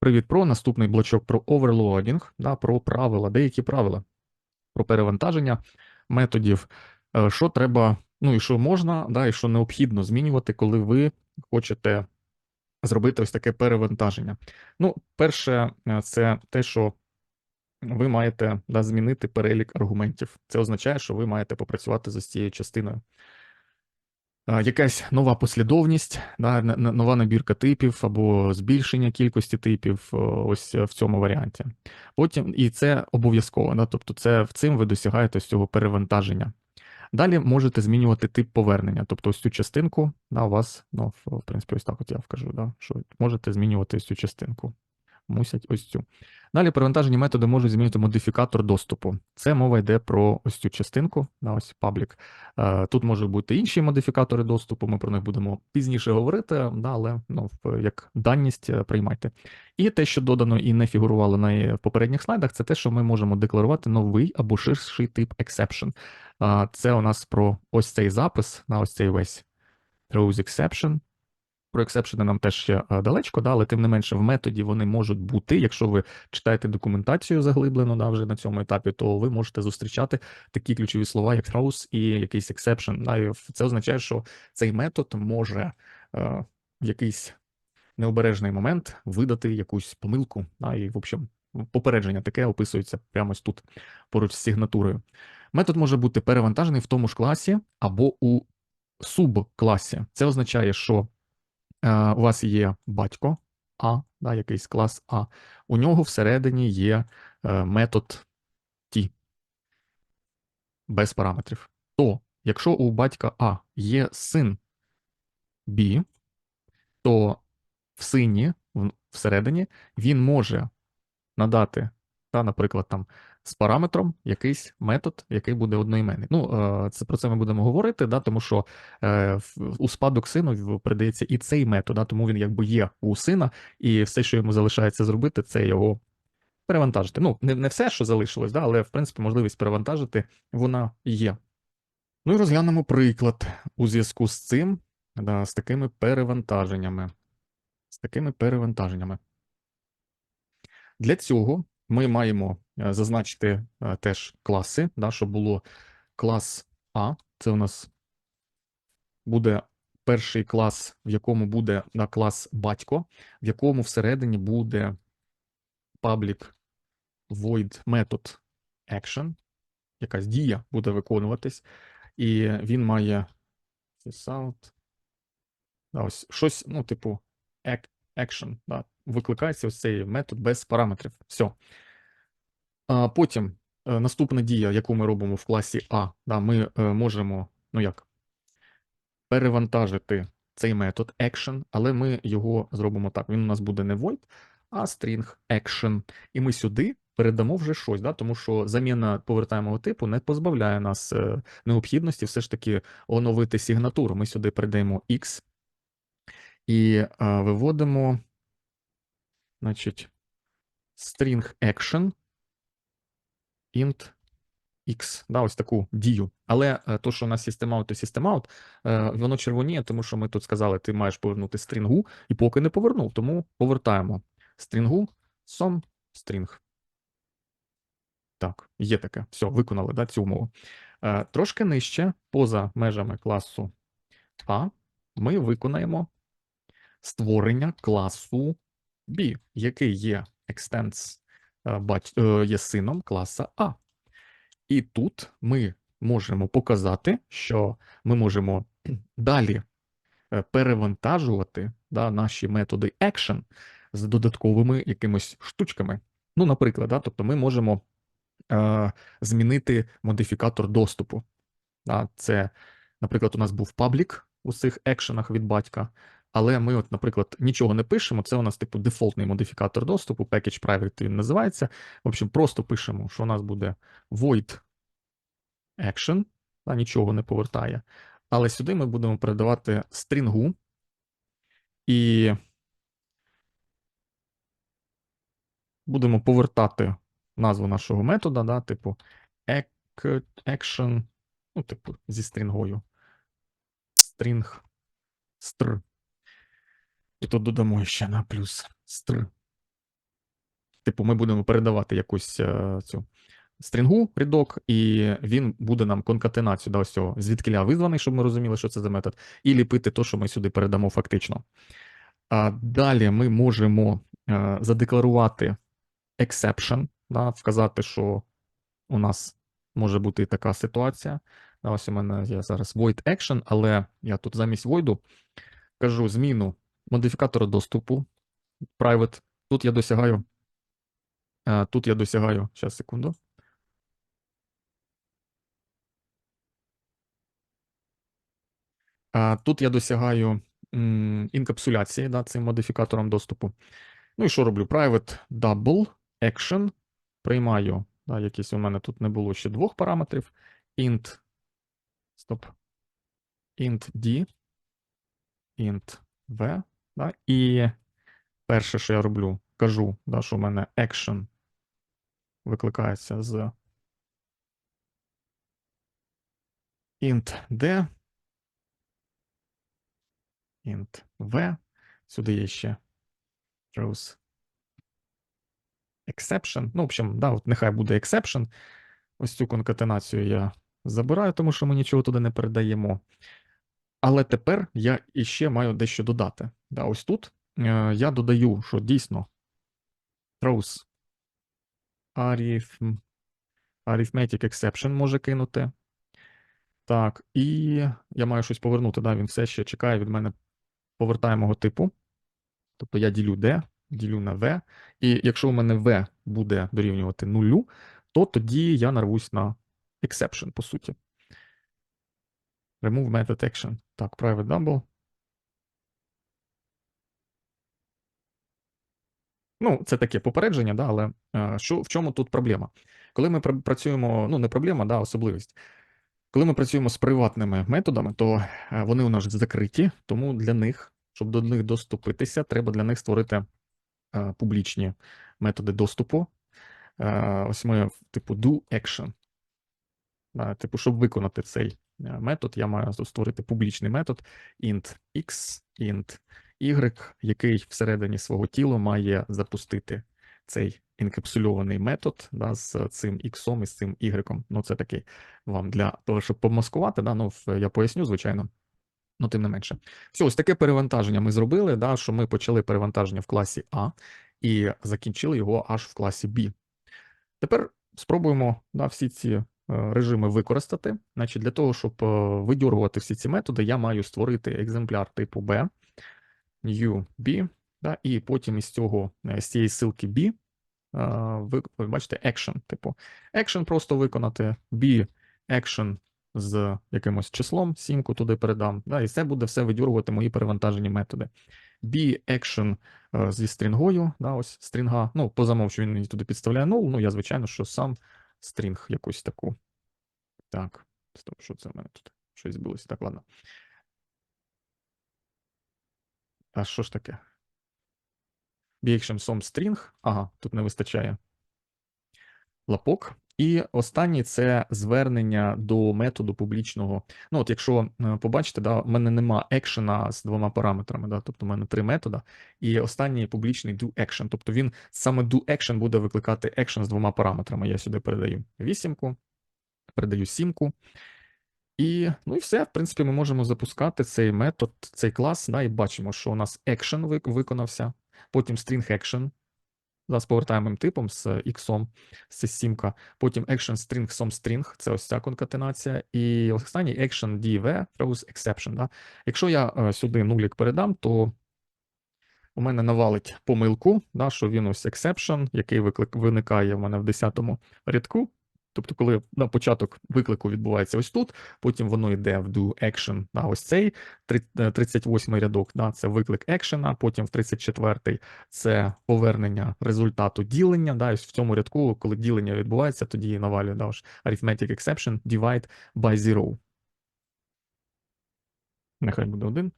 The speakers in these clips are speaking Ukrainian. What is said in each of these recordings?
Привіт, про наступний блочок про оверлоадінг, да, про правила, деякі правила про перевантаження методів, е, що треба, ну і що можна, да, і що необхідно змінювати, коли ви хочете зробити ось таке перевантаження. Ну, перше, е, це те, що ви маєте да, змінити перелік аргументів. Це означає, що ви маєте попрацювати з цією частиною. Якась нова послідовність, да, нова набірка типів або збільшення кількості типів, ось е, в цьому варіанті. Потім, і це обов'язково, да, тобто це в цим ви досягаєте цього перевантаження. Далі можете змінювати тип повернення, тобто ось цю частинку, да, у вас, ну, в принципі, ось так от я вкажу, да, що можете змінювати ось цю частинку. Мусять ось цю. Далі перевантажені методи можуть змінити модифікатор доступу. Це мова йде про ось цю частинку, да, ось паблік. Е, Тут можуть бути інші модифікатори доступу, ми про них будемо пізніше говорити, але ну, як даність е, приймайте. І те, що додано і не фігурувало на е, попередніх слайдах, це те, що ми можемо декларувати новий або ширший тип exception. Це у нас про ось цей запис, на ось цей весь throws exception. Про ексепшени нам теж ще е, далечко, да, але тим не менше в методі вони можуть бути. Якщо ви читаєте документацію заглиблено да, вже на цьому етапі, то ви можете зустрічати такі ключові слова, як throws і якийсь exception. Да, це означає, що цей метод може е, в якийсь необережний момент видати якусь помилку. Да, і, в общем, попередження таке описується прямо ось тут поруч з сигнатурою. Метод може бути перевантажений в тому ж класі або у субкласі. Це означає, що у вас є батько А, да, якийсь клас А, у нього всередині є е, метод T без параметрів. То, якщо у батька А є син B, то в сині всередині він може надати, та, наприклад, там з параметром якийсь метод, який буде одноіменний. Ну, е, це про це ми будемо говорити, да, тому що е, у спадок сину передається і цей метод, да, тому він якби є у сина, і все, що йому залишається зробити, це його перевантажити. Ну, не, не все, що залишилось, да, але в принципі можливість перевантажити вона є. Ну і розглянемо приклад у зв'язку з цим, да, з такими перевантаженнями. З такими перевантаженнями. Для цього ми маємо зазначити е, теж класи, да, щоб було клас А. Це у нас буде перший клас, в якому буде да, клас батько, в якому всередині буде public void method action, якась дія буде виконуватись, і він має out, да, ось щось, ну, типу, action, да, викликається ось цей метод без параметрів. Все. Потім е, наступна дія, яку ми робимо в класі А, да, ми е, можемо, ну як, перевантажити цей метод action, але ми його зробимо так. Він у нас буде не void, а string action. І ми сюди передамо вже щось, да, тому що заміна повертаємого типу не позбавляє нас е, необхідності все ж таки оновити сигнатуру. Ми сюди передаємо x і виводимо, значить, string action int x, да, ось таку дію. Але е, то, що у нас system out то system out, е, воно червоніє, тому що ми тут сказали, ти маєш повернути стрінгу, і поки не повернув, тому повертаємо стрінгу som string. Так, є таке. Все, виконали да, цю умову. Е, Трошки нижче, поза межами класу А, ми виконаємо створення класу B, який є extends, бать, е, є сином класа А. І тут ми можемо показати, що ми можемо далі е, перевантажувати да, наші методи action з додатковими якимись штучками. Ну, наприклад, да, тобто ми можемо е, змінити модифікатор доступу. Да, це, наприклад, у нас був паблік у цих екшенах від батька, але ми, от, наприклад, нічого не пишемо. Це у нас, типу, дефолтний модифікатор доступу, package private він називається. В общем, просто пишемо, що у нас буде void action, да, нічого не повертає. Але сюди ми будемо передавати стрінгу і будемо повертати назву нашого метода, да, типу action, ну, типу, зі стрінгою. String str. І тут додамо ще на плюс str. типу, ми будемо передавати якусь е, цю стрінгу рядок, і він буде нам конкатенацію да, ось цього звідкиля визваний, щоб ми розуміли, що це за метод, і ліпити то, що ми сюди передамо фактично. А далі ми можемо е, задекларувати exception, да, вказати, що у нас може бути така ситуація. Да, ось у мене є зараз void action, але я тут замість void кажу зміну модифікатора доступу private. Тут я досягаю. е, Тут я досягаю. Зараз, секунду. Тут я досягаю інкапсуляції да, цим модифікатором доступу. Ну і що роблю? Private double action. Приймаю, да, якісь у мене тут не було ще двох параметрів. int, стоп, int d, int v. Да, і перше, що я роблю, кажу, да, що у мене action викликається з int d, int v. Сюди є ще throws exception. Ну, в общем, да, от нехай буде exception. Ось цю конкатенацію я забираю, тому що ми нічого туди не передаємо. Але тепер я іще маю дещо додати. Да, ось тут е, я додаю, що дійсно throws arith... arithmetic exception може кинути. Так, і я маю щось повернути. Да, Він все ще чекає від мене повертаємого типу. Тобто я ділю D, ділю на V. І якщо у мене V буде дорівнювати нулю, то тоді я нарвусь на exception, по суті. Remove method action. Так, private double. Ну, це таке попередження, да, але е, що, в чому тут проблема? Коли ми працюємо, ну не проблема, да, особливість. Коли ми працюємо з приватними методами, то е, вони у нас закриті, тому для них, щоб до них доступитися, треба для них створити е, публічні методи доступу. Ось ми, типу, do action. Типу, щоб виконати цей метод, я маю створити публічний метод int x, int y, який всередині свого тіла має запустити цей інкапсульований метод да, з цим x і з цим y. Ну, це такий вам для того, щоб помаскувати. Да, ну, я поясню, звичайно. Ну, тим не менше. Все, ось таке перевантаження ми зробили, да, що ми почали перевантаження в класі А і закінчили його аж в класі Б. Тепер спробуємо да, всі ці е, режими використати. Значить, для того, щоб е, видьоргувати всі ці методи, я маю створити екземпляр типу B, new B, да, і потім із цього е, з цієї ссылки B, е, ви, бачите, action, типу. Action просто виконати, B action з якимось числом, сімку туди передам. Да, і це буде все видьоргувати мої перевантажені методи. B action е, зі стрінгою, да, ось стрінга. Ну, по замовчу він мені туди підставляє null, ну я, звичайно, що сам стрінг якусь таку. Так, стоп, що це в мене тут? Щось збилося. Так, ладно. А що ж таке? Baction som string. Ага, тут не вистачає лапок. І останній це звернення до методу публічного. Ну, от якщо е, побачите, да, в мене нема екшена з двома параметрами, да, тобто в мене три метода, і останній публічний do action. Тобто він саме do action буде викликати action з двома параметрами. Я сюди передаю вісімку, передаю сімку. І, ну і все, в принципі, ми можемо запускати цей метод, цей клас, да, і бачимо, що у нас action виконався, потім string action, да, повертаємо типом, з x, з сімка, потім action string som string, це ось ця конкатенація, і останній action DV, throws exception. Да. Якщо я е, сюди нулік передам, то у мене навалить помилку, да, що він ось exception, який виклик виникає в мене в 10-му рядку. Тобто, коли на початок виклику відбувається ось тут, потім воно йде в do action на ось цей 38-й рядок, да, це виклик екшена, потім в 34-й це повернення результату ділення. Да, ось в цьому рядку, коли ділення відбувається, тоді навалює да, arithmetic exception divide by zero. Нехай буде один.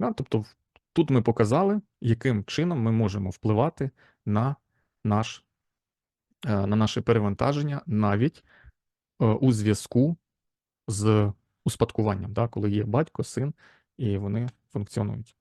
Да, тобто, тут ми показали, яким чином ми можемо впливати на наш е, на наше перевантаження навіть е, у зв'язку з успадкуванням, да, коли є батько, син, і вони функціонують.